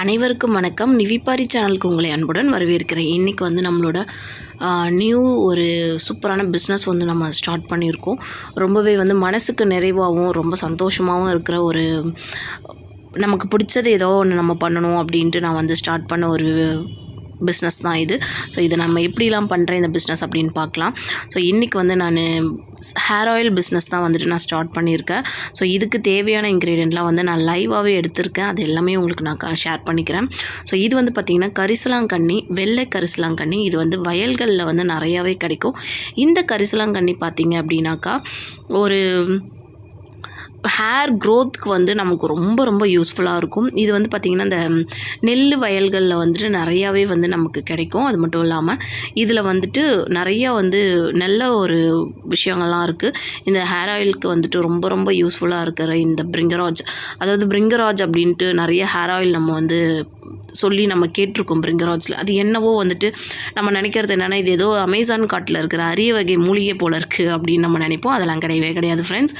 அனைவருக்கும் வணக்கம். நிவிப்பாரி சேனலுக்கு உங்களை அன்புடன் வரவேற்கிறேன். இன்றைக்கி வந்து நம்மளோட நியூ ஒரு சூப்பரான பிஸ்னஸ் வந்து நம்ம ஸ்டார்ட் பண்ணியிருக்கோம். ரொம்பவே வந்து மனசுக்கு நிறைவாகவும் ரொம்ப சந்தோஷமாகவும் இருக்கிற ஒரு நமக்கு பிடிச்சது ஏதோ ஒன்று நம்ம பண்ணணும் அப்படின்ட்டு நான் வந்து ஸ்டார்ட் பண்ண ஒரு பிஸ்னஸ் தான் இது. ஸோ இதை நம்ம எப்படிலாம் பண்ணுறேன் இந்த பிஸ்னஸ் அப்படின்னு பார்க்கலாம். ஸோ இன்றைக்கி வந்து நான் ஹேர் ஆயில் பிஸ்னஸ் தான் வந்துட்டு நான் ஸ்டார்ட் பண்ணியிருக்கேன். ஸோ இதுக்கு தேவையான இன்க்ரீடியண்ட்லாம் வந்து நான் லைவாகவே எடுத்திருக்கேன். அது எல்லாமே உங்களுக்கு நான் ஷேர் பண்ணிக்கிறேன். ஸோ இது வந்து பார்த்திங்கன்னா கரிசலாங்கண்ணி வெள்ளை கரிசலாங்கண்ணி. இது வந்து வயல்களில் வந்து நிறையாவே கிடைக்கும். இந்த கரிசலாங்கண்ணி பார்த்திங்க அப்படின்னாக்கா ஒரு ஹேர் க்ரோத்துக்கு வந்து நமக்கு ரொம்ப ரொம்ப யூஸ்ஃபுல்லாக இருக்கும். இது வந்து பார்த்திங்கன்னா இந்த நெல் வயல்களில் வந்துட்டு நிறையாவே வந்து நமக்கு கிடைக்கும். அது மட்டும் இல்லாமல் இதில் வந்துட்டு நிறையா வந்து நல்ல ஒரு விஷயங்கள்லாம் இருக்குது இந்த ஹேர் ஆயிலுக்கு வந்துட்டு ரொம்ப ரொம்ப யூஸ்ஃபுல்லாக இருக்கிற இந்த பிரிங்கராஜ் அதாவது பிரிங்கராஜ் அப்படின்ட்டு நிறைய ஹேர் ஆயில் நம்ம வந்து சொல்லி நம்ம கேட்டிருக்கோம் பிரிங்கராஜில். அது என்னவோ வந்துட்டு நம்ம நினைக்கிறது என்னென்னா இது ஏதோ அமேசான் காட்டில் இருக்கிற அரிய வகை மூலிகை போல் இருக்குது அப்படின்னு நம்ம நினைப்போம். அதெல்லாம் கிடையவே கிடையாது ஃப்ரெண்ட்ஸ்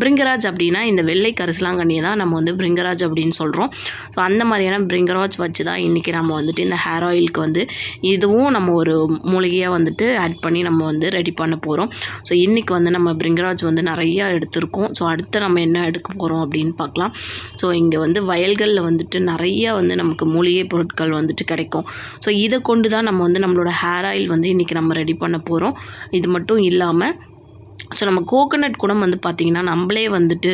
பிரிங்கராஜ் அப்படின்னா இந்த வெள்ளை கரிசலாங்கண்ணியை தான் நம்ம வந்து பிரிங்கராஜ் அப்படின்னு சொல்கிறோம் ஸோ அந்த மாதிரியான பிரிங்கராஜ் வச்சு தான் இன்றைக்கி நம்ம வந்துட்டு இந்த ஹேர் ஆயிலுக்கு வந்து இதுவும் நம்ம ஒரு மூலிகையாக வந்துட்டு ஆட் பண்ணி நம்ம வந்து ரெடி பண்ண போகிறோம் ஸோ இன்றைக்கி வந்து நம்ம பிரிங்கராஜ் வந்து நிறையா எடுத்திருக்கோம். ஸோ அடுத்து நம்ம என்ன எடுக்க போகிறோம் அப்படின்னு பார்க்கலாம். ஸோ இங்கே வந்து வயல்களில் வந்துட்டு நிறையா வந்து நமக்கு மூலிகை பொருட்கள் வந்துட்டு கிடைக்கும். ஸோ இதை கொண்டு தான் நம்ம வந்து நம்மளோட ஹேர் ஆயில் வந்து இன்றைக்கி நம்ம ரெடி பண்ண போகிறோம் இது மட்டும் இல்லாமல் ஸோ நம்ம கோகோனட் கூட வந்து பார்த்திங்கன்னா நம்மளே வந்துட்டு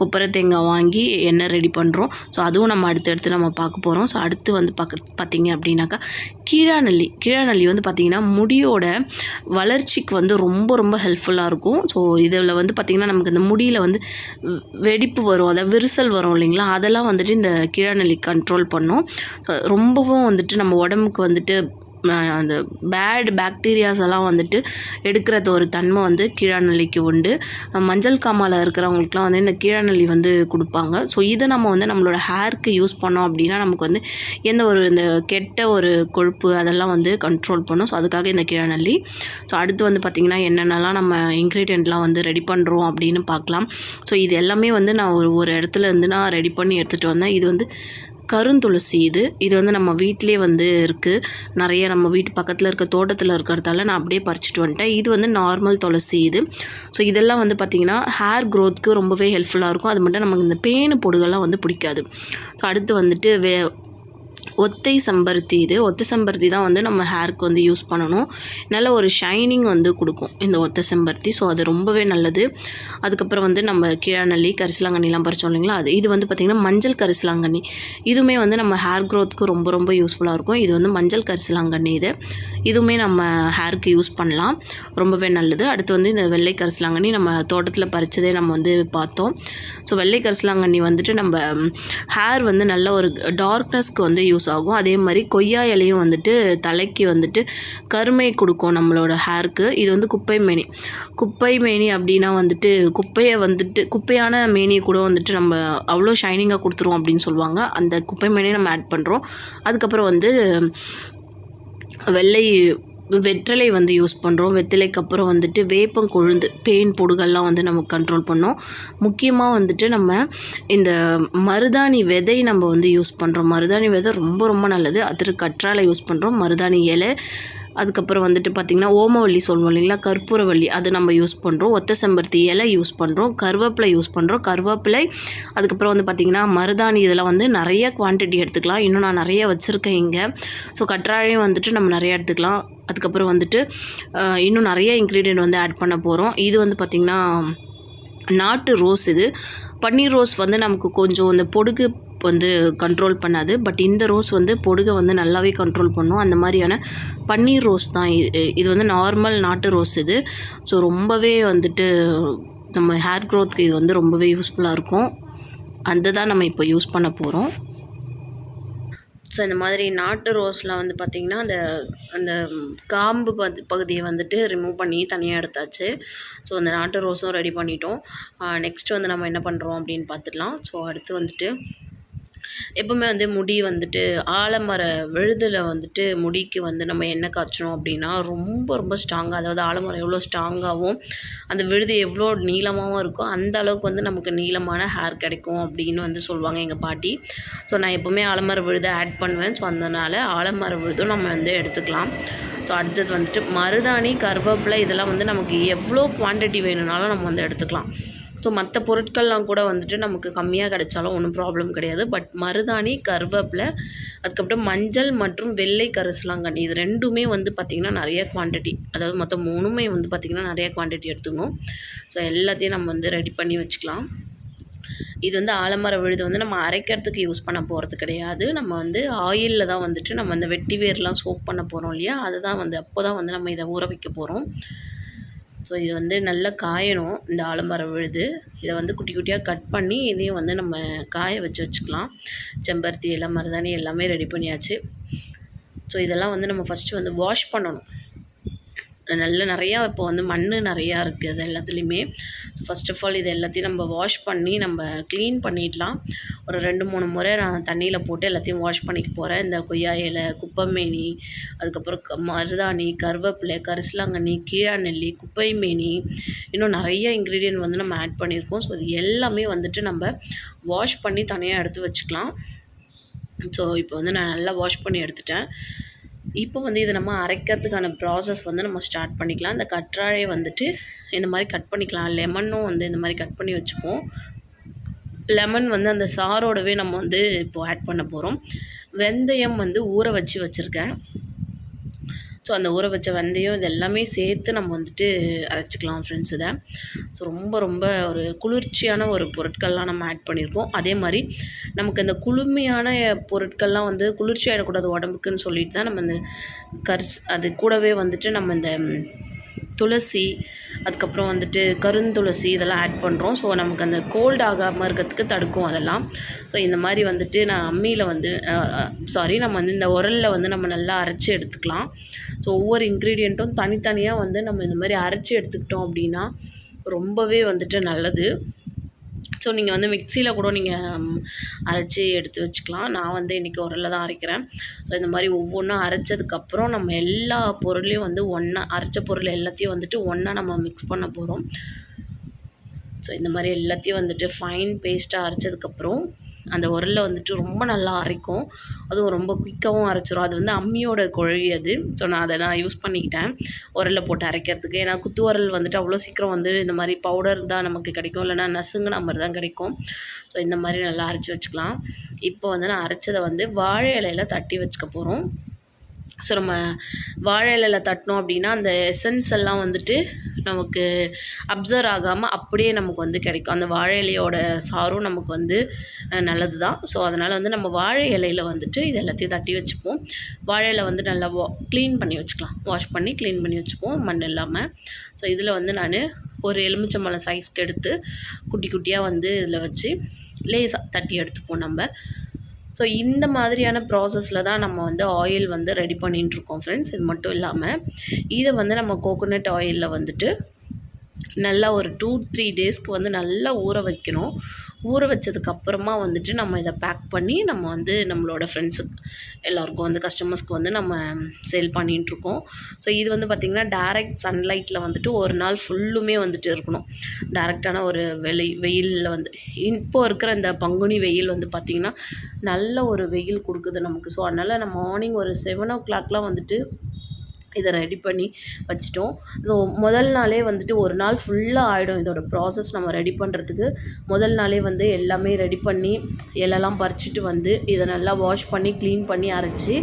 கொப்பரை தேங்காய் வாங்கி எண்ணெய் ரெடி பண்ணுறோம் ஸோ அதுவும் நம்ம அடுத்து அடுத்து நம்ம பார்க்க போகிறோம் ஸோ அடுத்து வந்து பார்க்க பார்த்தீங்க அப்படின்னாக்கா கீழாநெல்லி கீழாநெல்லி வந்து பார்த்திங்கன்னா முடியோட வளர்ச்சிக்கு வந்து ரொம்ப ரொம்ப ஹெல்ப்ஃபுல்லாக இருக்கும். ஸோ இதில் வந்து பார்த்திங்கன்னா நமக்கு இந்த முடியில் வந்து வெடிப்பு வரும். அதாவது விரிசல் வரும் இல்லைங்களா? அதெல்லாம் வந்துட்டு இந்த கீழாநெல்லி கண்ட்ரோல் பண்ணும். ஸோ ரொம்பவும் வந்துட்டு நம்ம உடம்புக்கு வந்துட்டு அந்த பேட் பேக்டீரியாஸ் எல்லாம் வந்துட்டு எடுக்கிறது ஒரு தன்மை வந்து கீழாநெல்லிக்கு உண்டு. மஞ்சள் காமால இருக்கிறவங்களுக்குலாம் வந்து இந்த கீழாநெல்லி வந்து கொடுப்பாங்க. ஸோ இதை நம்ம வந்து நம்மளோட ஹேருக்கு யூஸ் பண்ணோம் அப்படின்னா நமக்கு வந்து எந்த ஒரு இந்த கெட்ட ஒரு கொழுப்பு அதெல்லாம் வந்து கண்ட்ரோல் பண்ணும். ஸோ அதுக்காக இந்த கீழாநெல்லி. ஸோ அடுத்து வந்து பார்த்திங்கன்னா என்னென்னலாம் நம்ம இன்க்ரீடியண்ட்லாம் வந்து ரெடி பண்ணுறோம் அப்படின்னு பார்க்கலாம். ஸோ இது எல்லாமே வந்து நான் ஒரு ஒரு இடத்துல இருந்து நான் ரெடி பண்ணி எடுத்துகிட்டு வந்தேன். இது வந்து கருந்துளசி இது. இது வந்து நம்ம வீட்டிலே வந்து இருக்குது நிறைய நம்ம வீட்டு பக்கத்தில் இருக்க தோட்டத்தில் இருக்கிறதால நான் அப்படியே பறிச்சிட்டு வந்துட்டேன். இது வந்து நார்மல் துளசி இது. ஸோ இதெல்லாம் வந்து பார்த்திங்கன்னா ஹேர் க்ரோத்துக்கு ரொம்பவே ஹெல்ப்ஃபுல்லாக இருக்கும். அது மட்டும் நமக்கு இந்த பேனு பொடுகெல்லாம் வந்து பிடிக்காது. ஸோ அடுத்து வந்துட்டு வே ஒத்தை செம்பருத்தி இது. ஒத்த செம்பருத்தி தான் வந்து நம்ம ஹேருக்கு வந்து யூஸ் பண்ணணும். நல்ல ஒரு ஷைனிங் வந்து கொடுக்கும் இந்த ஒத்தை செம்பருத்தி. ஸோ அது ரொம்பவே நல்லது. அதுக்கப்புறம் வந்து நம்ம கீழாநெல்லி கரிசலாங்கண்ணிலாம் பறிச்சோம் இல்லைங்களா? அது இது வந்து பார்த்திங்கன்னா மஞ்சள் கரிசலாங்கண்ணி. இதுவுமே வந்து நம்ம ஹேர் க்ரோத்துக்கு ரொம்ப ரொம்ப யூஸ்ஃபுல்லாக இருக்கும். இது வந்து மஞ்சள் கரிசலாங்கண்ணி இது. இதுவுமே நம்ம ஹேருக்கு யூஸ் பண்ணலாம். ரொம்பவே நல்லது. அடுத்து வந்து இந்த வெள்ளை கரிசலாங்கண்ணி நம்ம தோட்டத்தில் பறித்ததே நம்ம வந்து பார்த்தோம். ஸோ வெள்ளை கரிசலாங்கண்ணி வந்துட்டு நம்ம ஹேர் வந்து நல்ல ஒரு டார்க்னஸ்க்கு வந்து யூஸ் யூஸ் ஆகும். அதே மாதிரி கொய்யா இலையும் வந்துட்டு தலைக்கு வந்துட்டு கருமை கொடுக்கும் நம்மளோட ஹேருக்கு இது வந்து குப்பை மேனி. குப்பை மேனி அப்படின்னா வந்துட்டு குப்பையை வந்துட்டு குப்பையான மேனியை கூட வந்துட்டு நம்ம அவ்வளோ ஷைனிங்காக கொடுத்துருவோம் அப்படின்னு சொல்லுவாங்க. அந்த குப்பை மேனியை நம்ம ஆட் பண்ணுறோம் அதுக்கப்புறம் வந்து வெள்ளை வெற்றிலை வந்து யூஸ் பண்ணுறோம் வெற்றிலைக்கு அப்புறம் வந்துட்டு வேப்பம் கொழுந்து பெயின் பொடுகள்லாம் வந்து நமக்கு கண்ட்ரோல் பண்ணோம். முக்கியமாக வந்துட்டு நம்ம இந்த மருதாணி விதை நம்ம வந்து யூஸ் பண்ணுறோம் மருதாணி விதை ரொம்ப ரொம்ப நல்லது. அதற்கு கற்றாழை யூஸ் பண்ணுறோம் மருதாணி இலை அதுக்கப்புறம் வந்துட்டு பார்த்திங்கன்னா ஓமவல்லி சொல்லுவோம் இல்லைங்களா? கற்பூரவல்லி. அது நம்ம யூஸ் பண்ணுறோம் ஒத்த செம்பருத்தி இலை யூஸ் பண்ணுறோம் கருவேப்பிலை யூஸ் பண்ணுறோம் கருவேப்பிலை அதுக்கப்புறம் வந்து பார்த்திங்கன்னா மருதாணி இதெல்லாம் வந்து நிறைய குவான்டிட்டி எடுத்துக்கலாம். இன்னும் நான் நிறைய வச்சுருக்கேன் இங்கே. ஸோ கற்றாழையும் வந்துட்டு நம்ம நிறைய எடுத்துக்கலாம். அதுக்கப்புறம் வந்துட்டு இன்னும் நிறைய இன்க்ரீடியன்ட் வந்து ஆட் பண்ண போகிறோம் இது வந்து பார்த்திங்கன்னா நாட்டு ரோஸ் இது. பன்னீர் ரோஸ் வந்து நமக்கு கொஞ்சம் இந்த பொடுகு வந்து கண்ட்ரோல் பண்ணாது. பட் இந்த ரோஸ் வந்து பொடுகை வந்து நல்லாவே கண்ட்ரோல் பண்ணும். அந்த மாதிரியான பன்னீர் ரோஸ் தான் இது வந்து நார்மல் நாட்டு ரோஸ் இது. ஸோ ரொம்பவே வந்துட்டு நம்ம ஹேர் க்ரோத்துக்கு இது வந்து ரொம்பவே யூஸ்ஃபுல்லாக இருக்கும். அந்த தான் நம்ம இப்போ யூஸ் பண்ண போகிறோம் ஸோ இந்த மாதிரி நாட்டு ரோஸில் வந்து பார்த்திங்கன்னா அந்த அந்த காம்பு பகுதி பகுதியை வந்துட்டு ரிமூவ் பண்ணி தனியாக எடுத்தாச்சு. ஸோ அந்த நாட்டு ரோஸும் ரெடி பண்ணிட்டோம். நெக்ஸ்ட் வந்து நம்ம என்ன பண்ணுறோம் அப்படின்னு பார்த்துடலாம் ஸோ அடுத்து வந்துட்டு எப்போவுமே வந்து முடி வந்துட்டு ஆலமர விழுதில் வந்துட்டு முடிக்கு வந்து நம்ம எண்ணெய் காய்ச்சணும் அப்படின்னா ரொம்ப ரொம்ப ஸ்ட்ராங்காக அதாவது ஆலமரம் எவ்வளோ ஸ்ட்ராங்காகவும் அந்த விழுது எவ்வளோ நீளமாகவும் இருக்கோ அந்த அளவுக்கு வந்து நமக்கு நீளமான ஹேர் கிடைக்கும் அப்படின்னு வந்து சொல்லுவாங்க எங்கள் பாட்டி. ஸோ நான் எப்போவுமே ஆலமர விழுதை ஆட் பண்ணுவேன். ஸோ அதனால் ஆலமர விழுதும் நம்ம வந்து எடுத்துக்கலாம். ஸோ அடுத்தது வந்துட்டு மருதாணி கருவேப்பிலை இதெல்லாம் வந்து நமக்கு எவ்வளோ குவான்டிட்டி வேணும்னாலும் நம்ம வந்து எடுத்துக்கலாம். ஸோ மற்ற பொருட்கள்லாம் கூட வந்துட்டு நமக்கு கம்மியாக கிடைச்சாலும் ஒன்றும் ப்ராப்ளம் கிடையாது. பட் மருதாணி கருவேப்பிலை அதுக்கப்புறம் மஞ்சள் மற்றும் வெள்ளை கரிசலாங்கண்ணி இது ரெண்டுமே வந்து பார்த்திங்கன்னா நிறைய குவான்டிட்டி அதாவது மொத்தம் மூணுமே வந்து பார்த்திங்கன்னா நிறைய குவான்டிட்டி எடுத்துக்கணும். ஸோ எல்லாத்தையும் நம்ம வந்து ரெடி பண்ணி வச்சுக்கலாம். இது வந்து ஆலமர விழுது வந்து நம்ம அரைக்கிறதுக்கு யூஸ் பண்ண போகிறது கிடையாது. நம்ம வந்து ஆயிலில் தான் வந்துட்டு நம்ம அந்த வெட்டி வேர்லாம் சோப் பண்ண போகிறோம் இல்லையா? அதுதான் வந்து அப்போ தான் வந்து நம்ம இதை ஊற வைக்க போகிறோம் ஸோ இது வந்து நல்லா காயணும். இந்த ஆலமரம் விழுது. இதை வந்து குட்டி குட்டியாக கட் பண்ணி இதையும் வந்து நம்ம காய வச்சு வச்சுக்கலாம். செம்பருத்தி எல்லாம் மருதாணி எல்லாமே ரெடி பண்ணியாச்சு. ஸோ இதெல்லாம் வந்து நம்ம ஃபஸ்ட்டு வந்து வாஷ் பண்ணணும். நல்ல நிறையா இப்போ வந்து மண் நிறையா இருக்குது அது எல்லாத்துலேயுமே. ஸோ ஃபஸ்ட் ஆஃப் ஆல் இது எல்லாத்தையும் நம்ம வாஷ் பண்ணி நம்ம க்ளீன் பண்ணிடலாம். ஒரு ரெண்டு மூணு முறை நான் தண்ணியில் போட்டு எல்லாத்தையும் வாஷ் பண்ணிக்க போகிறேன் இந்த கொய்யா இலை குப்பைமேனி அதுக்கப்புறம் க மருதாணி கருவேப்பிலை கரிசலாங்கண்ணி கீழாநெல்லி குப்பைமேனி. இன்னும் நிறைய இன்க்ரீடியன்ட் வந்து நம்ம ஆட் பண்ணியிருக்கோம் ஸோ இது எல்லாமே வந்துட்டு நம்ம வாஷ் பண்ணி தனியாக எடுத்து வச்சுக்கலாம். ஸோ இப்போ வந்து நான் நல்லா வாஷ் பண்ணி எடுத்துட்டேன். இப்போ வந்து இதை நம்ம அரைக்கிறதுக்கான ப்ராசஸ் வந்து நம்ம ஸ்டார்ட் பண்ணிக்கலாம். இந்த கற்றாழை வந்துட்டு இந்த மாதிரி கட் பண்ணிக்கலாம். லெமனும் வந்து இந்த மாதிரி கட் பண்ணி வச்சுப்போம். லெமன் வந்து அந்த சாரோடவே நம்ம வந்து இப்போது ஆட் பண்ண போகிறோம் வெந்தயம் வந்து ஊற வச்சு வச்சுருக்கேன். ஸோ அந்த ஊற வச்ச வெந்தயம் இது எல்லாமே சேர்த்து நம்ம வந்துட்டு அரைச்சிக்கலாம் ஃப்ரெண்ட்ஸ் இதை. ஸோ ரொம்ப ரொம்ப ஒரு குளிர்ச்சியான ஒரு பொருட்கள்லாம் நம்ம ஆட் பண்ணியிருக்கோம் அதே மாதிரி நமக்கு அந்த குளுமையான பொருட்கள்லாம் வந்து குளிர்ச்சி ஆகிடக்கூடாது உடம்புக்குன்னு சொல்லிட்டு தான் நம்ம இந்த கர்ஸ் அது கூடவே வந்துட்டு நம்ம இந்த துளசி அதுக்கப்புறம் வந்துட்டு கருந்துளசி இதெல்லாம் ஆட் பண்ணுறோம் ஸோ நமக்கு அந்த கோல்ட் ஆகாமல் இருக்கிறதுக்கு தடுக்கும் அதெல்லாம். ஸோ இந்த மாதிரி வந்துட்டு நான் அம்மியில் வந்து சாரி நம்ம வந்து இந்த உரலில் வந்து நம்ம நல்லா அரைச்சி எடுத்துக்கலாம். ஸோ ஒவ்வொரு இன்க்ரீடியண்ட்டும் தனித்தனியாக வந்து நம்ம இந்த மாதிரி அரைச்சி எடுத்துக்கிட்டோம் அப்படின்னா ரொம்பவே வந்துட்டு நல்லது. ஸோ நீங்கள் வந்து மிக்சியில் கூட நீங்கள் அரைச்சி எடுத்து வச்சுக்கலாம். நான் வந்து இன்றைக்கி உரலில் தான் அரைக்கிறேன். ஸோ இந்த மாதிரி ஒவ்வொன்றும் அரைச்சதுக்கப்புறம் நம்ம எல்லா பொருளையும் வந்து ஒன்றா அரைச்ச பொருள் எல்லாத்தையும் வந்துட்டு ஒன்றா நம்ம மிக்ஸ் பண்ண போகிறோம் ஸோ இந்த மாதிரி எல்லாத்தையும் வந்துட்டு ஃபைன் பேஸ்ட்டாக அரைச்சதுக்கப்புறம் அந்த உரலில் வந்துட்டு ரொம்ப நல்லா அரைக்கும். அதுவும் ரொம்ப குயிக்காகவும் அரைச்சிரும். அது வந்து அம்மியோட குழவி அது. ஸோ நான் அதை நான் யூஸ் பண்ணிக்கிட்டேன். உரலில் போட்டு அரைக்கிறதுக்கு. ஏன்னா குத்து உரல் வந்துட்டு அவ்வளோ சீக்கிரம் வந்து இந்த மாதிரி பவுடர் தான் நமக்கு கிடைக்கும். இல்லைனா நசுங்கின மாதிரி தான் கிடைக்கும். ஸோ இந்த மாதிரி நல்லா அரைச்சி வச்சுக்கலாம். இப்போ வந்து நான் அரைச்சதை வந்து வாழை இலையில் தட்டி வச்சுக்க போகிறோம் ஸோ நம்ம வாழை இலையில் தட்டினோம் அப்படின்னா அந்த எசன்ஸ் எல்லாம் வந்துட்டு நமக்கு அப்சர்வ் ஆகாமல் அப்படியே நமக்கு வந்து கிடைக்கும். அந்த வாழை இலையோட சாரும் நமக்கு வந்து நல்லது தான் ஸோ அதனால் வந்து நம்ம வாழை இலையில் வந்துட்டு இது எல்லாத்தையும் தட்டி வச்சுப்போம். வாழை இலை வந்து நல்லா வா க்ளீன் பண்ணி வச்சுக்கலாம். வாஷ் பண்ணி க்ளீன் பண்ணி வச்சுப்போம் மண் இல்லாமல் ஸோ இதில் வந்து நான் ஒரு எலுமிச்சம்பழம் சைஸ்க்கு எடுத்து குட்டி குட்டியாக வந்து இதில் வச்சு லேசாக தட்டி எடுத்துப்போம் நம்ம. ஸோ இந்த மாதிரியான ப்ராசஸில் தான் நம்ம வந்து ஆயில் வந்து ரெடி பண்ணிகிட்ருக்கோம் ஃப்ரெண்ட்ஸ் இது மட்டும் இல்லாமல் இதை வந்து நம்ம கோகோனட் ஆயிலில் வந்துட்டு நல்லா ஒரு டூ த்ரீ டேஸ்க்கு வந்து நல்லா ஊற வைக்கணும். ஊற வச்சதுக்கப்புறமா வந்துட்டு நம்ம இதை பேக் பண்ணி நம்ம வந்து நம்மளோட ஃப்ரெண்ட்ஸுக்கு எல்லாருக்கும் வந்து கஸ்டமர்ஸ்க்கு வந்து நம்ம சேல் பண்ணிகிட்ருக்கோம் ஸோ இது வந்து பார்த்திங்கன்னா டேரெக்ட் சன்லைட்டில் வந்துட்டு ஒரு நாள் ஃபுல்லுமே வந்துட்டு இருக்கணும். டேரெக்டான ஒரு வெளி வெயிலில் வந்து இப்போ இருக்கிற இந்த பங்குனி வெயில் வந்து பார்த்திங்கன்னா நல்ல ஒரு வெயில் கொடுக்குது நமக்கு. ஸோ அதனால் நம்ம மார்னிங் ஒரு செவன் ஓ கிளாக்லாம் வந்துட்டு இதை ரெடி பண்ணி வச்சுட்டோம். ஸோ முதல் நாளே வந்துட்டு ஒரு நாள் ஃபுல்லாக ஆகிடும் இதோட ப்ராசஸ் நம்ம ரெடி பண்ணுறதுக்கு முதல் நாளே வந்து எல்லாமே ரெடி பண்ணி எல்லாம் பறிச்சுட்டு வந்து இதை நல்லா வாஷ் பண்ணி க்ளீன் பண்ணி அரைச்சி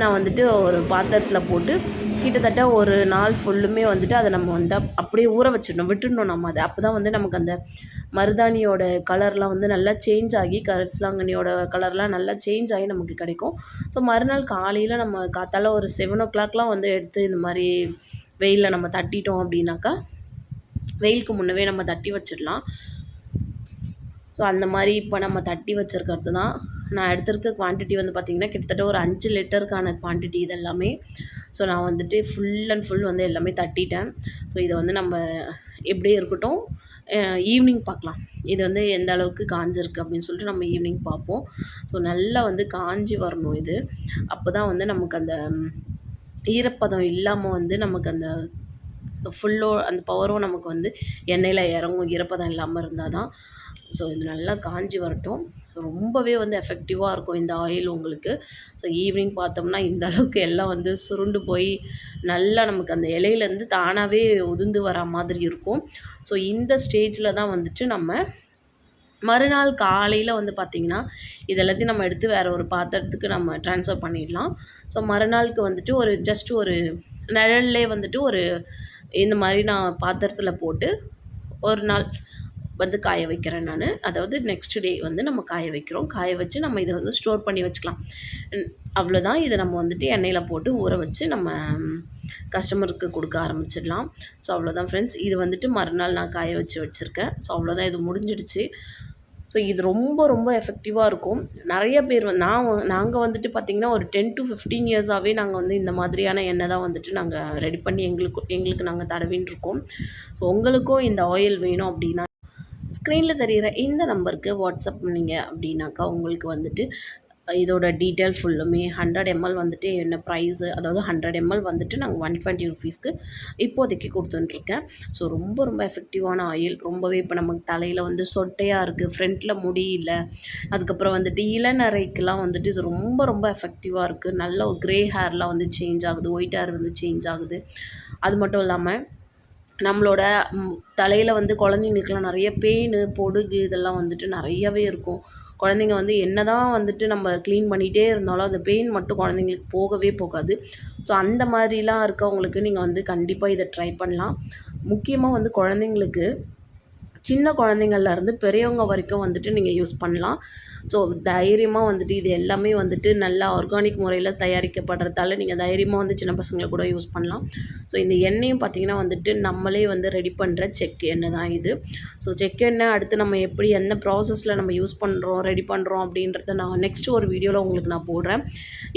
நான் வந்துட்டு ஒரு பாத்திரத்தில் போட்டு கிட்டத்தட்ட ஒரு நாள் ஃபுல்லுமே வந்துட்டு அதை நம்ம வந்து அப்படியே ஊற வச்சிடணும் விட்டுடணும் நம்ம அதை. அப்போ தான் வந்து நமக்கு அந்த மருதாணியோட கலர்லாம் வந்து நல்லா சேஞ்ச் ஆகி கரிசலாங்கண்ணியோட கலர்லாம் நல்லா சேஞ்ச் ஆகி நமக்கு கிடைக்கும். ஸோ மறுநாள் காலையில் நம்ம காத்தால ஒரு செவன் ஓ கிளாக்லாம் வந்து எடுத்து இந்த மாதிரி வெயிலில் நம்ம தட்டிட்டோம் அப்படின்னாக்கா வெயிலுக்கு முன்னவே நம்ம தட்டி வச்சிடலாம். ஸோ அந்த மாதிரி இப்போ நம்ம தட்டி வச்சுருக்கிறது தான். நான் எடுத்திருக்க குவான்டிட்டி வந்து பார்த்திங்கன்னா கிட்டத்தட்ட ஒரு அஞ்சு லிட்டருக்கான குவான்டிட்டி இது எல்லாமே ஸோ நான் வந்துட்டு ஃபுல் அண்ட் ஃபுல் வந்து எல்லாமே தட்டிட்டேன். ஸோ இதை வந்து நம்ம எப்படியே இருக்கட்டும் ஈவினிங் பார்க்கலாம். இது வந்து எந்த அளவுக்கு காஞ்சிருக்கு அப்படின்னு சொல்லிட்டு நம்ம ஈவினிங் பார்ப்போம். ஸோ நல்லா வந்து காஞ்சி வரணும் இது. அப்போ தான் வந்து நமக்கு அந்த ஈரப்பதம் இல்லாமல் வந்து நமக்கு அந்த ஃபுல்லோ அந்த பவரும் நமக்கு வந்து எண்ணெயில் இறங்கும் ஈரப்பதம் இல்லாமல் இருந்தால் தான். ஸோ இது நல்லா காஞ்சி வரட்டும். ரொம்பவே வந்து எஃபெக்டிவாக இருக்கும் இந்த ஆயில் உங்களுக்கு. ஸோ ஈவினிங் பார்த்தோம்னா இந்த அளவுக்கு எல்லாம் வந்து சுருண்டு போய் நல்லா நமக்கு அந்த இலையிலேருந்து தானாகவே உதிர்ந்து வர மாதிரி இருக்கும். ஸோ இந்த ஸ்டேஜில் தான் வந்துட்டு நம்ம மறுநாள் காலையில் வந்து பார்த்திங்கன்னா இதெல்லாத்தையும் நம்ம எடுத்து வேறு ஒரு பாத்திரத்துக்கு நம்ம ட்ரான்ஸ்ஃபர் பண்ணிடலாம். ஸோ மறுநாளுக்கு வந்துட்டு ஒரு ஜஸ்ட் ஒரு நிழல்லே வந்துட்டு ஒரு இந்த மாதிரி நான் பாத்திரத்தில் போட்டு ஒரு நாள் வந்து காய வைக்கிறேன் நான். அதாவது நெக்ஸ்ட் டே வந்து நம்ம காய வைக்கிறோம். காய வச்சு நம்ம இதை வந்து ஸ்டோர் பண்ணி வச்சுக்கலாம். அவ்வளோதான் இதை நம்ம வந்துட்டு எண்ணெயில் போட்டு ஊற வச்சு நம்ம கஸ்டமருக்கு கொடுக்க ஆரம்பிச்சிடலாம். ஸோ அவ்வளோதான் ஃப்ரெண்ட்ஸ் இது வந்துட்டு மறுநாள் நான் காய வச்சு வச்சுருக்கேன். ஸோ அவ்வளோதான் இது முடிஞ்சிடுச்சு. ஸோ இது ரொம்ப ரொம்ப எஃபெக்டிவாக இருக்கும். நிறைய பேர் நான் நாங்கள் வந்துட்டு பார்த்திங்கன்னா ஒரு டென் டு ஃபிஃப்டீன் இயர்ஸாகவே நாங்கள் வந்து இந்த மாதிரியான எண்ணெய் தான் வந்துட்டு நாங்கள் ரெடி பண்ணி எங்களுக்கு எங்களுக்கு நாங்கள் தடவின்னு இருக்கோம். ஸோ உங்களுக்கும் இந்த ஆயில் வேணும் அப்படின்னா ஸ்க்ரீனில் தெரிகிற இந்த நம்பருக்கு வாட்ஸ்அப் பண்ணிங்க அப்படின்னாக்கா உங்களுக்கு வந்துட்டு இதோட டீட்டெயில் ஃபுல்லுமே ஹண்ட்ரட் எம்எல் வந்துட்டு என்ன ப்ரைஸு அதாவது ஹண்ட்ரட் எம்எல் வந்துட்டு நாங்கள் ஒன் டுவெண்ட்டி ருபீஸ்க்கு இப்போதைக்கு கொடுத்துட்டுருக்கேன். ஸோ ரொம்ப ரொம்ப எஃபெக்டிவான ஆயில் ரொம்பவே இப்போ நமக்கு தலையில் வந்து சொட்டையாக இருக்குது ஃப்ரண்ட்டில் முடி இல்லை. அதுக்கப்புறம் வந்துட்டு இளநரைக்கெலாம் வந்துட்டு இது ரொம்ப ரொம்ப எஃபெக்டிவாக இருக்குது நல்ல ஒரு க்ரே ஹேர்லாம் வந்து சேஞ்ச் ஆகுது. ஒயிட் ஹேர் வந்து சேஞ்ச் ஆகுது. அது மட்டும் இல்லாமல் நம்மளோட தலையில் வந்து குழந்தைங்களுக்குலாம் நிறைய பெயின் பொடுகு இதெல்லாம் வந்துட்டு நிறையவே இருக்கும். குழந்தைங்க வந்து என்ன தான் வந்துட்டு நம்ம க்ளீன் பண்ணிகிட்டே இருந்தாலும் அந்த பெயின் மட்டும் குழந்தைங்களுக்கு போகவே போகாது. ஸோ அந்த மாதிரிலாம் இருக்கவங்களுக்கு நீங்கள் வந்து கண்டிப்பாக இதை ட்ரை பண்ணலாம். முக்கியமாக வந்து குழந்தைங்களுக்கு சின்ன குழந்தைங்கள்லேருந்து பெரியவங்க வரைக்கும் வந்துட்டு நீங்கள் யூஸ் பண்ணலாம். ஸோ தைரியமாக வந்துட்டு இது எல்லாமே வந்துட்டு நல்லா ஆர்கானிக் முறையில் தயாரிக்கப்படுறதால நீங்கள் தைரியமாக வந்து சின்ன பசங்களை கூட யூஸ் பண்ணலாம். ஸோ இந்த எண்ணெயும் பார்த்திங்கன்னா வந்துட்டு நம்மளே வந்து ரெடி பண்ணுற செக் எண்ணெய் தான் இது. ஸோ செக் எண்ணெய் அடுத்து நம்ம எப்படி என்ன ப்ராசஸில் நம்ம யூஸ் பண்ணுறோம் ரெடி பண்ணுறோம் அப்படின்றத நான் நெக்ஸ்ட்டு ஒரு வீடியோவில் உங்களுக்கு நான் போடுறேன்.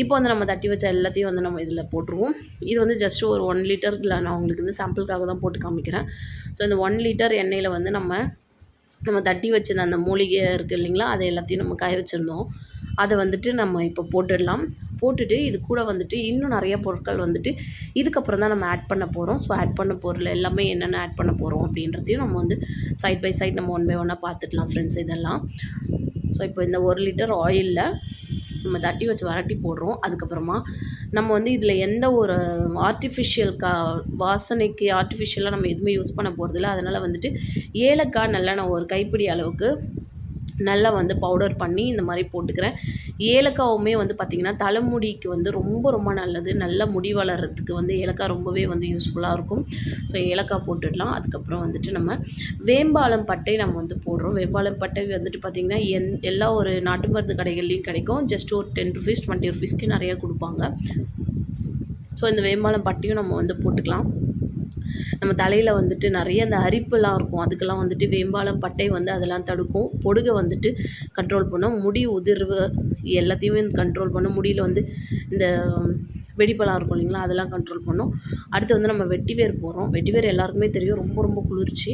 இப்போ வந்து நம்ம தட்டி வச்ச எல்லாத்தையும் வந்து நம்ம இதில் போட்டுருவோம். இது வந்து ஜஸ்ட் ஒரு ஒன் லிட்டரில் நான் உங்களுக்கு வந்து சாம்பிளுக்காக தான் போட்டு காமிக்கிறேன். ஸோ இந்த ஒன் லிட்டர் எண்ணெயில் வந்து நம்ம நம்ம தட்டி வச்சிருந்த அந்த மூலிகை இருக்குது இல்லைங்களா அதை எல்லாத்தையும் நம்ம காய வச்சுருந்தோம். அதை வந்துட்டு நம்ம இப்போ போட்டுடலாம். போட்டுட்டு இது கூட வந்துட்டு இன்னும் நிறைய பொருட்கள் வந்துட்டு இதுக்கப்புறம் தான் நம்ம ஆட் பண்ண போகிறோம் ஸோ ஆட் பண்ண பொருள் எல்லாமே என்னென்ன ஆட் பண்ண போகிறோம் அப்படின்றதையும் நம்ம வந்து சைட் பை சைட் நம்ம ஒன் பை ஒன்னாக பார்த்துக்கலாம் ஃப்ரெண்ட்ஸ் இதெல்லாம். ஸோ இப்போ இந்த ஒரு லிட்டர் ஆயிலில் நம்ம தட்டி வச்சு வரட்டி போடுறோம். அதுக்கப்புறமா நம்ம வந்து இதில் எந்த ஒரு ஆர்டிஃபிஷியல் கா வாசனைக்கு ஆர்டிஃபிஷியலாக நம்ம எதுவுமே யூஸ் பண்ண போகிறதில்ல அதனால் வந்துட்டு ஏலக்காய் நல்லா நான் ஒரு கைப்பிடி அளவுக்கு நல்லா வந்து பவுடர் பண்ணி இந்த மாதிரி போட்டுக்கிறேன். ஏலக்காவுமே வந்து பார்த்திங்கன்னா தலைமுடிக்கு வந்து ரொம்ப ரொம்ப நல்லது. நல்ல முடி வளர்கிறதுக்கு வந்து ஏலக்காய் ரொம்பவே வந்து யூஸ்ஃபுல்லாக இருக்கும். ஸோ ஏலக்காய் போட்டுடலாம். அதுக்கப்புறம் வந்துட்டு நம்ம வேம்பாலம் பட்டை நம்ம வந்து போடுறோம். வேம்பாலம் பட்டை வந்துட்டு பார்த்திங்கன்னா என் எல்லா ஒரு நாட்டு மருந்து கடைகள்லேயும் கிடைக்கும். ஜஸ்ட் ஒரு டென் ருபீஸ் டுவெண்ட்டி ருபீஸ்க்கு நிறையா கொடுப்பாங்க. ஸோ இந்த வேம்பாலம் பட்டையும் நம்ம வந்து போட்டுக்கலாம். நம்ம தலையில் வந்துட்டு நிறைய அந்த அரிப்புலாம் இருக்கும். அதுக்கெல்லாம் வந்துட்டு வேம்பாலம் பட்டை வந்து அதெல்லாம் தடுக்கும். பொடுகை வந்துட்டு கண்ட்ரோல் பண்ணும். முடி உதிர்வு எல்லாத்தையுமே கண்ட்ரோல் பண்ணும். முடியில் வந்து இந்த வெடிப்பெல்லாம் இருக்கும் இல்லைங்களா? அதெல்லாம் கண்ட்ரோல் பண்ணும். அடுத்து வந்து நம்ம வெட்டிவேர் போகிறோம் வெட்டிவேர் எல்லாருக்குமே தெரியும். ரொம்ப ரொம்ப குளிர்ச்சி.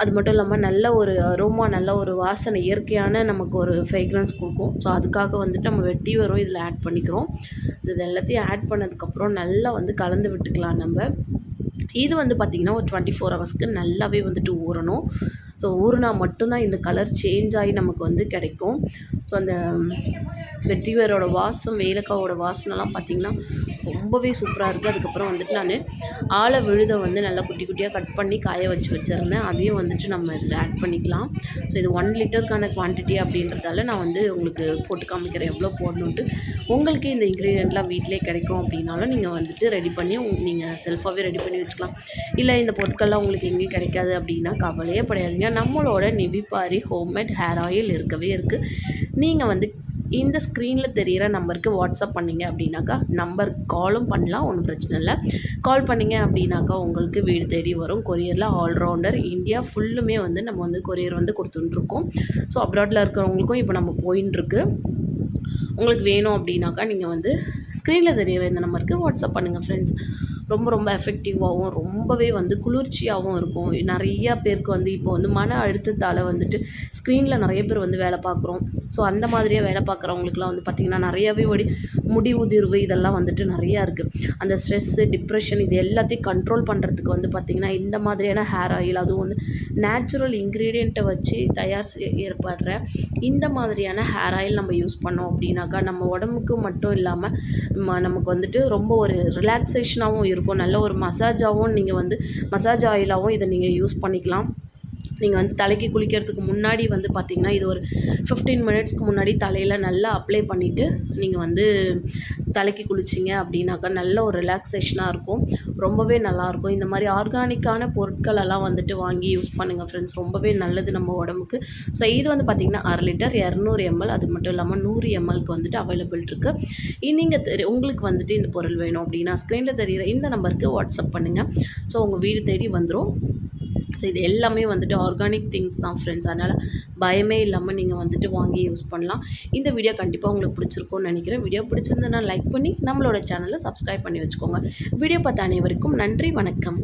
அது மட்டும் இல்லாமல் நல்ல ஒரு அரோமா நல்ல ஒரு வாசனை இயற்கையான நமக்கு ஒரு ஃப்ரேக்ரன்ஸ் கொடுக்கும். ஸோ அதுக்காக வந்துட்டு நம்ம வெட்டி வரும் இதில் ஆட் பண்ணிக்கிறோம். ஸோ இது எல்லாத்தையும் ஆட் பண்ணதுக்கப்புறம் நல்லா வந்து கலந்து விட்டுக்கலாம் நம்ம. இது வந்து பார்த்திங்கன்னா ஒரு டுவெண்ட்டி ஃபோர் ஹவர்ஸ்க்கு நல்லாவே வந்துட்டு ஊறணும். ஸோ ஊறினா மட்டும்தான் இந்த கலர் சேஞ்ச் ஆகி நமக்கு வந்து கிடைக்கும். ஸோ அந்த வெற்றிவேரோட வாசம் ஏலக்காவோட வாசனைலாம் பார்த்திங்கன்னா ரொம்பவே சூப்பராக இருக்குது அதுக்கப்புறம் வந்துட்டு நான் ஆளை விழுதை வந்து நல்லா குட்டி குட்டியாக கட் பண்ணி காய வச்சு வச்சுருந்தேன். அதையும் வந்துட்டு நம்ம இதில் ஆட் பண்ணிக்கலாம். ஸோ இது ஒன் லிட்டருக்கான குவான்டிட்டி அப்படின்றதால நான் வந்து உங்களுக்கு போட்டு காமிக்கிறேன் எவ்வளோ போடணுன்ட்டு உங்களுக்கு இந்த இன்க்ரீடியண்ட்லாம் வீட்டிலே கிடைக்கும் அப்படின்னாலும் நீங்கள் வந்துட்டு ரெடி பண்ணி நீங்கள் செல்ஃபாகவே ரெடி பண்ணி வச்சுக்கலாம். இல்லை இந்த பொருட்கள்லாம் உங்களுக்கு எங்கேயும் கிடைக்காது அப்படின்னா கவலையே படையாதுங்க நம்மளோட நிவிப்பாரி ஹோம்மேட் ஹேர் ஆயில் இருக்கவே இருக்குது நீங்கள் வந்து இந்த ஸ்க்ரீனில் தெரிகிற நம்பருக்கு வாட்ஸ்அப் பண்ணிங்க அப்படின்னாக்கா நம்பர் காலும் பண்ணலாம் ஒன்றும் பிரச்சனை இல்லை. கால் பண்ணிங்க அப்படின்னாக்கா உங்களுக்கு வீடு தேடி வரும். கொரியரில் ஆல்ரவுண்டர் இந்தியா ஃபுல்லுமே வந்து நம்ம வந்து கொரியர் வந்து கொடுத்துட்டுருக்கோம். ஸோ அப்ராடில் இருக்கிறவங்களுக்கும் இப்போ நம்ம போயின்னு உங்களுக்கு வேணும் அப்படின்னாக்கா நீங்கள் வந்து ஸ்க்ரீனில் தெரியிற இந்த நம்பருக்கு வாட்ஸ்அப் பண்ணுங்கள் ஃப்ரெண்ட்ஸ் ரொம்ப ரொம்ப எஃபெக்டிவாகவும் ரொம்பவே வந்து குளிர்ச்சியாகவும் இருக்கும். நிறையா பேருக்கு வந்து இப்போ வந்து மன அழுத்தத்தால் வந்துட்டு ஸ்க்ரீனில் நிறைய பேர் வந்து வேலை பார்க்குறோம். ஸோ அந்த மாதிரியே வேலை பார்க்குறவங்களுக்குலாம் வந்து பார்த்திங்கன்னா நிறையாவே ஒடி முடி உதிர்வு இதெல்லாம் வந்துட்டு நிறையா இருக்குது அந்த ஸ்ட்ரெஸ்ஸு டிப்ரெஷன் இது எல்லாத்தையும் கண்ட்ரோல் பண்ணுறதுக்கு வந்து பார்த்திங்கன்னா இந்த மாதிரியான ஹேர் ஆயில் அதுவும் வந்து நேச்சுரல் இன்க்ரீடியண்ட்டை வச்சு தயார் செய் ஏற்படுற இந்த மாதிரியான ஹேர் ஆயில் நம்ம யூஸ் பண்ணோம் அப்படின்னாக்கா நம்ம உடம்புக்கு மட்டும் இல்லாமல் ம நமக்கு வந்துட்டு ரொம்ப ஒரு ரிலாக்ஸேஷனாகவும் இருக்கும் நல்ல ஒரு மசாஜாகவும் நீங்கள் வந்து மசாஜ் ஆயிலாகவும் இதை நீங்கள் யூஸ் பண்ணிக்கலாம். நீங்கள் வந்து தலைக்கு குளிக்கிறதுக்கு முன்னாடி வந்து பார்த்திங்கன்னா இது ஒரு ஃபிஃப்டீன் மினிட்ஸ்க்கு முன்னாடி தலையில் நல்லா அப்ளை பண்ணிவிட்டு நீங்கள் வந்து தலைக்கு குளிச்சிங்க அப்படின்னாக்கா நல்ல ஒரு ரிலாக்ஸேஷனாக இருக்கும். ரொம்பவே நல்லாயிருக்கும் இந்த மாதிரி ஆர்கானிக்கான பொருட்களெல்லாம் வந்துட்டு வாங்கி யூஸ் பண்ணுங்கள் ஃப்ரெண்ட்ஸ் ரொம்பவே நல்லது நம்ம உடம்புக்கு. ஸோ இது வந்து பார்த்திங்கன்னா அரை லிட்டர் இரநூறு எம்எல் அது மட்டும் இல்லாமல் நூறு எம்எல்க்கு வந்துட்டு அவைலபிள் இருக்குது நீங்கள் தெரி உங்களுக்கு வந்துட்டு இந்த பொருள் வேணும் அப்படின்னா ஸ்க்ரீனில் தெரிகிற இந்த நம்பருக்கு வாட்ஸ்அப் பண்ணுங்கள் ஸோ உங்கள் வீடு தேடி வந்துடும் ஸோ இது எல்லாமே வந்துட்டு ஆர்கானிக் திங்ஸ் தான் ஃப்ரெண்ட்ஸ் அதனால் பயமே இல்லாமல் நீங்கள் வந்துட்டு வாங்கி யூஸ் பண்ணலாம். இந்த வீடியோ கண்டிப்பாக உங்களுக்கு பிடிச்சிருக்கும்னு நினைக்கிறேன். வீடியோ பிடிச்சிருந்தனா லைக் பண்ணி நம்மளோட சேனலை சப்ஸ்கிரைப் பண்ணி வச்சுக்கோங்க. வீடியோ பார்த்த அனைவருக்கும் நன்றி வணக்கம்.